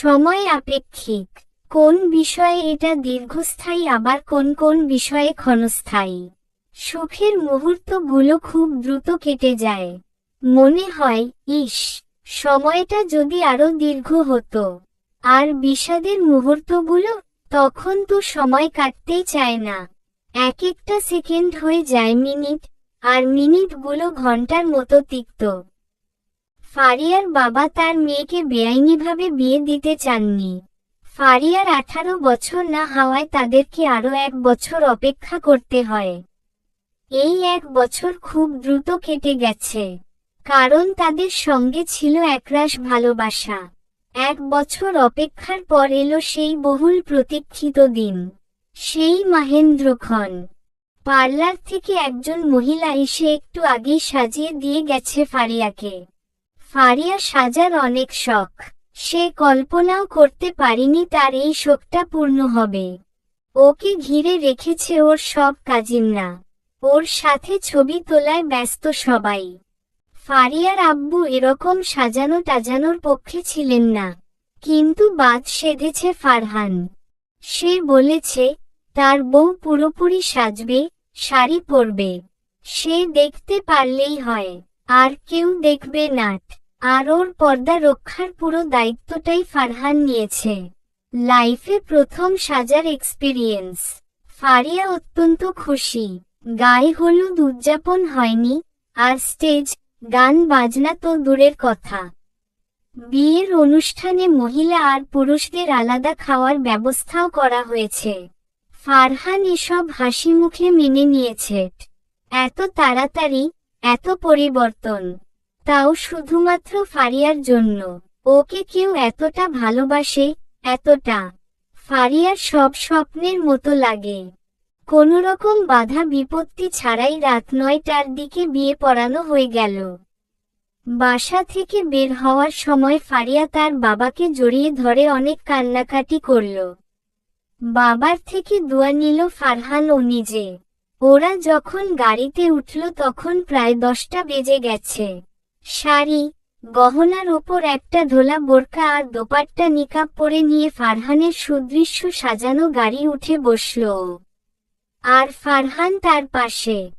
সময় আপেক্ষিক। কোন বিষয়ে এটা দীর্ঘস্থায়ী, আবার কোন কোন বিষয়ে ক্ষণস্থায়ী? সুখের মুহূর্তগুলো খুব দ্রুত কেটে যায়। মনে হয়, ইস, সময়টা যদি আরও দীর্ঘ হতো। আর বিষাদের মুহূর্তগুলো, তখন তো সময় কাটতেই চায় না। এক একটা সেকেন্ড হয়ে যায় মিনিট, আর মিনিটগুলো ঘণ্টার মতো তিক্ত। ফারিয়ার বাবা তার মেয়েকে বেআইনিভাবে বিয়ে দিতে চাননি। ফারিয়ার আঠারো বছর না হওয়ায় তাদেরকে আরও এক বছর অপেক্ষা করতে হয়। এই এক বছর খুব দ্রুত কেটে গেছে। কারণ তাদের সঙ্গে ছিল একরাশ ভালোবাসা। এক বছর অপেক্ষার পর এলো সেই বহুল প্রতীক্ষিত দিন। সেই মাহেন্দ্রক্ষণ। পার্লার থেকে একজন মহিলা এসে একটু আগেই সাজিয়ে দিয়ে গেছে ফারিয়াকে। ফারিয়া সাজার অনেক শখ। সে কল্পনাও করতে পারিনি তার এই শোকটা পূর্ণ হবে। ওকে ঘিরে রেখেছে ওর সব কাজিনরা। ওর সাথে ছবি তোলায় ব্যস্ত সবাই। ফারিয়ার আব্বু এরকম সাজানো টাজানোর পক্ষে ছিলেন না। কিন্তু বাদ সেধেছে ফারহান। সে বলেছে, তার বউ পুরোপুরি সাজবে, শাড়ি পরবে। সে দেখতে পারলেই হয়, আর কেউ দেখবে নাট আর ওর পর্দা রক্ষার পুরো দায়িত্বটাই ফারহান নিয়েছে। লাইফে প্রথম সাজার এক্সপিরিয়েন্স ফারিয়া অত্যন্ত খুশি। গায়ে হলুদ উদযাপন হয়নি। আর স্টেজ গান, বাজনা তো দূরের কথা। বিয়ের অনুষ্ঠানে মহিলা আর পুরুষদের আলাদা খাওয়ার ব্যবস্থাও করা হয়েছে। ফারহান এসব হাসি মুখে মেনে নিয়েছে। এত তাড়াতাড়ি, এত পরিবর্তন। তাও শুধুমাত্র ফারিয়ার জন্য। ওকে কেউ এতটা ভালোবাসে, এতটা। ফারিয়ার সব স্বপ্নের মতো লাগে। কোনোরকম বাধা বিপত্তি ছাড়াই রাত নয়টার দিকে বিয়ে পড়ানো হয়ে গেল। বাসা থেকে বের হওয়ার সময় ফারিয়া তার বাবাকে জড়িয়ে ধরে অনেক কান্নাকাটি করল। বাবার থেকে দোয়া নিল ফারহান ও নিজে। ওরা যখন গাড়িতে উঠল তখন প্রায় দশটা বেজে গেছে। শাড়ি, গহনার ওপর একটা ধোলা বোরকা আর দোপাট্টা নিকাপ পরে নিয়ে ফারহানের সুদৃশ্য সাজানো গাড়ি উঠে বসল। আর ফারহান তার পাশে।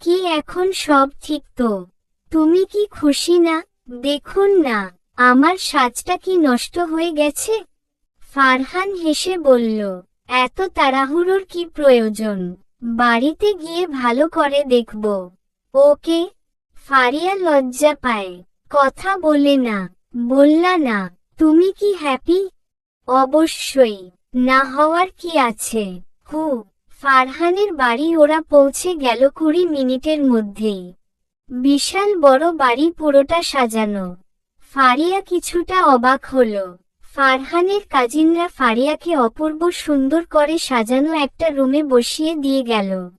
কি এখন সব ঠিক তো? তুমি কি খুশি না? দেখুন না, আমার সাজটা কি নষ্ট হয়ে গেছে? ফারহান হেসে বলল, এত তাড়াহুড়োর কি প্রয়োজন? বাড়িতে গিয়ে ভালো করে দেখব। ওকে ফারিয়া লজ্জা পায়। কথা বলে না, বললা না, তুমি কি হ্যাপি অবশ্যই, না হওয়ার কি আছে? হু, ফারহানের বাড়ি ওরা পৌঁছে গেল কুড়ি মিনিটের মধ্যেই। বিশাল বড় বাড়ি পুরোটা সাজানো। ফারিয়া কিছুটা অবাক হলো। ফারহানের কাজিনরা ফারিয়াকে অপূর্ব সুন্দর করে সাজানো একটা রুমে বসিয়ে দিয়ে গেল।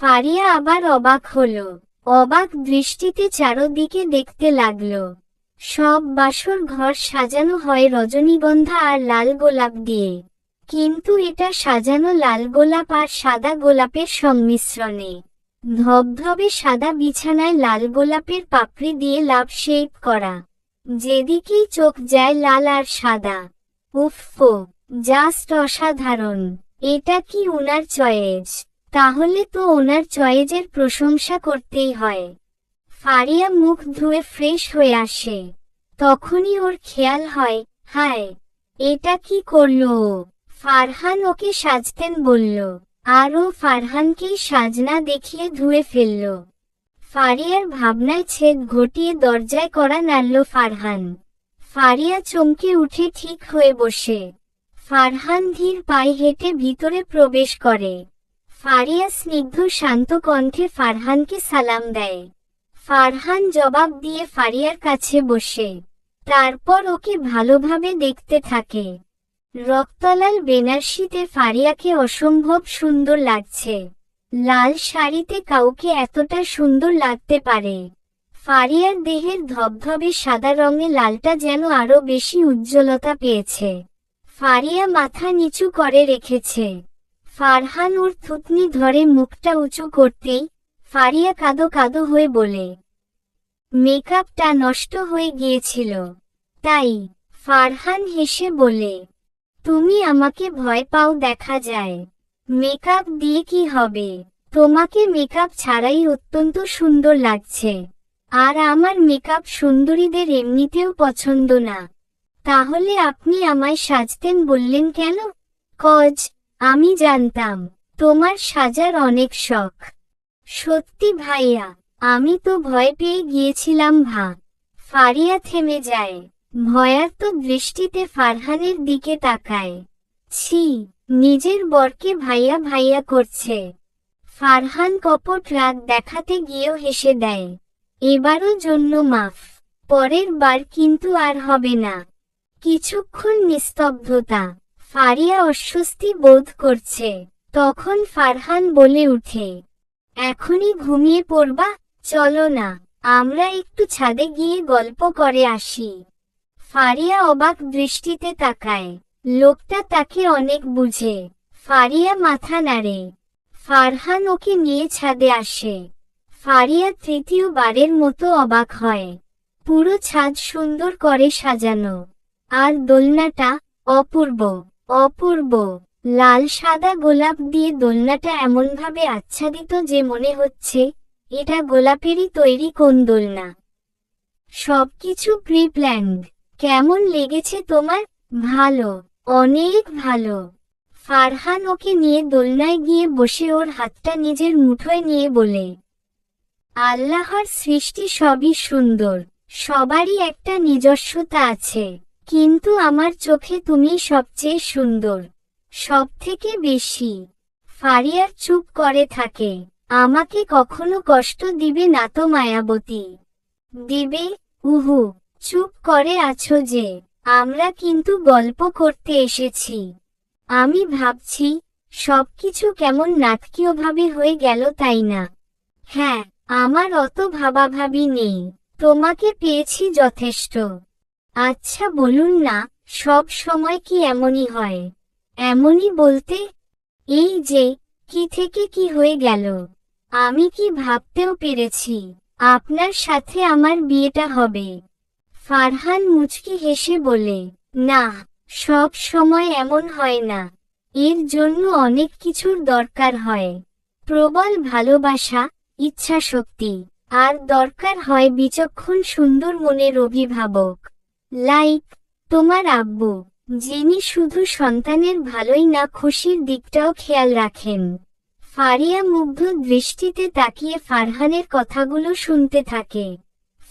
ফারিয়া আবার অবাক হলো। অবাক দৃষ্টিতে চারদিকে দেখতে লাগল। সব বাসর ঘর সাজানো হয় রজনীগন্ধা আর লাল গোলাপ দিয়ে। কিন্তু এটা সাজানো লাল গোলাপ আর সাদা গোলাপের সংমিশ্রণে। ধবধবে সাদা বিছানায় লাল গোলাপের পাপড়ি দিয়ে লাভ শেপ করা। যেদিকেই চোখ যায় লাল আর সাদা। উফফো, জাস্ট অসাধারণ। এটা কি ওনার চয়েস? তাহলে তো ওনার চয়েজের প্রশংসা করতেই হয়। ফারিয়া মুখ ধুয়ে ফ্রেশ হয়ে আসে। তখনই ওর খেয়াল হয়, হায়, এটা কি করল? ফারহান ওকে সাজতেন বলল আর ও ফারহানকেই সাজনা দেখিয়ে ধুয়ে ফেলল। ফারিয়ার ভাবনায় ছেদ ঘটিয়ে দরজায় করা নাড়ল ফারহান। ফারিয়া চমকে উঠে ঠিক হয়ে বসে। ফারহান ধীর পায়ে হেঁটে ভিতরে প্রবেশ করে। ফারিয়া স্নিগ্ধ শান্ত কণ্ঠে ফারহানকে সালাম দেয়। ফারহান জবাব দিয়ে ফারিয়ার কাছে বসে। তারপর ওকে ভালোভাবে দেখতে থাকে। রক্তলাল বেনারসিতে ফারিয়াকে অসম্ভব সুন্দর লাগছে। লাল শাড়িতে কাউকে এতটা সুন্দর লাগতে পারে। ফারিয়ার দেহের ধবধবে সাদা রঙে লালটা যেন আরও বেশি উজ্জ্বলতা পেয়েছে। ফারিয়া মাথা নিচু করে রেখেছে। ফারহান ওর থুতনি ধরে মুখটা উঁচু করতেই ফারিয়া কাদো কাদো হয়ে বলে, মেকআপটা নষ্ট হয়ে গিয়েছিল। তাই ফারহান হেসে বলে, তুমি আমাকে ভয় পাও দেখা যায়। মেকআপ দিয়ে কি হবে? তোমাকে মেকআপ ছাড়াই অত্যন্ত সুন্দর লাগছে। আর আমার মেকআপ সুন্দরীদের এমনিতেও পছন্দ না। তাহলে আপনি আমায় সাজতেন বললেন কেন? কজ আমি জানতাম, তোমার সাজার অনেক শখ। সত্যি ভাইয়া, আমি তো ভয় পেয়ে গিয়েছিলাম ভা। ফারিয়া থেমে যায়, ভয়ার্ত দৃষ্টিতে ফারহানের দিকে তাকায়। ছি, নিজের বরকে ভাইয়া ভাইয়া করছে। ফারহান কপট রাগ দেখাতে গিয়েও হেসে দেয়, এবারও জন্য মাফ, পরের বার কিন্তু আর হবে না। কিছুক্ষণ নিস্তব্ধতা ফারিয়া অস্বস্তি বোধ করছে। তখন ফারহান বলে উঠে, এখনই ঘুমিয়ে পড়বা, চলো না, আমরা একটু ছাদে গিয়ে গল্প করে আসি। ফারিয়া অবাক দৃষ্টিতে তাকায়। লোকটা তাকে অনেক বুঝে। ফারিয়া মাথা নাড়ে। ফারহান ওকে নিয়ে ছাদে আসে। ফারিয়া তৃতীয়বারের মতো অবাক হয়। পুরো ছাদ সুন্দর করে সাজানো। আর দোলনাটা অপূর্ব। অপূর্ব। লাল, সাদা, গোলাপ দিয়ে দোলনাটা এমনভাবে আচ্ছাদিত যে মনে হচ্ছে, এটা গোলাপেরই তৈরি কোন দোলনা? সবকিছু প্রি প্ল্যান্ড কেমন লেগেছে তোমার? ভালো, অনেক ভালো। ফারহান ওকে নিয়ে দোলনায় গিয়ে বসে ওর হাতটা নিজের মুঠোয় নিয়ে বলে, আল্লাহর সৃষ্টি সবই সুন্দর, সবারই একটা নিজস্বতা আছে। কিন্তু আমার চোখে তুমি সবচেয়ে সুন্দর সব থেকে বেশি। ফারিয়ার চুপ করে থাকে। আমাকে কখনো কষ্ট দিবে না তো মায়াবতী। দিবে, উহু, চুপ করে আছো যে, আমরা কিন্তু গল্প করতে এসেছি। আমি ভাবছি, সবকিছু কেমন নাটকীয়ভাবে হয়ে গেল তাই না? হ্যাঁ আমার অত ভাবাভাবি নেই। তোমাকে পেয়েছি যথেষ্ট। আচ্ছা বলুন না, সব সময় কি এমনই হয়? এমনই বলতে? এই যে, কি থেকে কি হয়ে গেল? আমি কি ভাবতেও পেরেছি, আপনার সাথে আমার বিয়েটা হবে। ফারহান মুচকি হেসে বলে, না, সব সময় এমন হয় না। এর জন্য অনেক কিছুর দরকার হয়। প্রবল ভালোবাসা ইচ্ছা শক্তি আর দরকার হয় বিচক্ষণ সুন্দর মনের অভিভাবক। লাইক, তোমার আব্বু, যিনি শুধু সন্তানের ভালোই না খুশির দিকটাও খেয়াল রাখেন। ফারিয়া মুগ্ধ দৃষ্টিতে তাকিয়ে ফারহানের কথাগুলো শুনতে থাকে।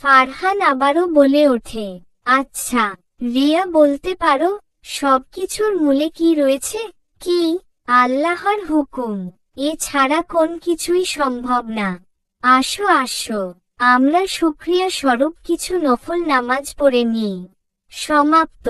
ফারহান আবারও বলে ওঠে আচ্ছা রিয়া বলতে পারো, সবকিছুর মূলে কি রয়েছে? কি? আল্লাহর হুকুম এছাড়া কোন কিছুই সম্ভব না। আসো আসো, আমরা সুক্রিয়া স্বরূপ কিছু নফল নামাজ পড়ে নিই। সমাপ্ত।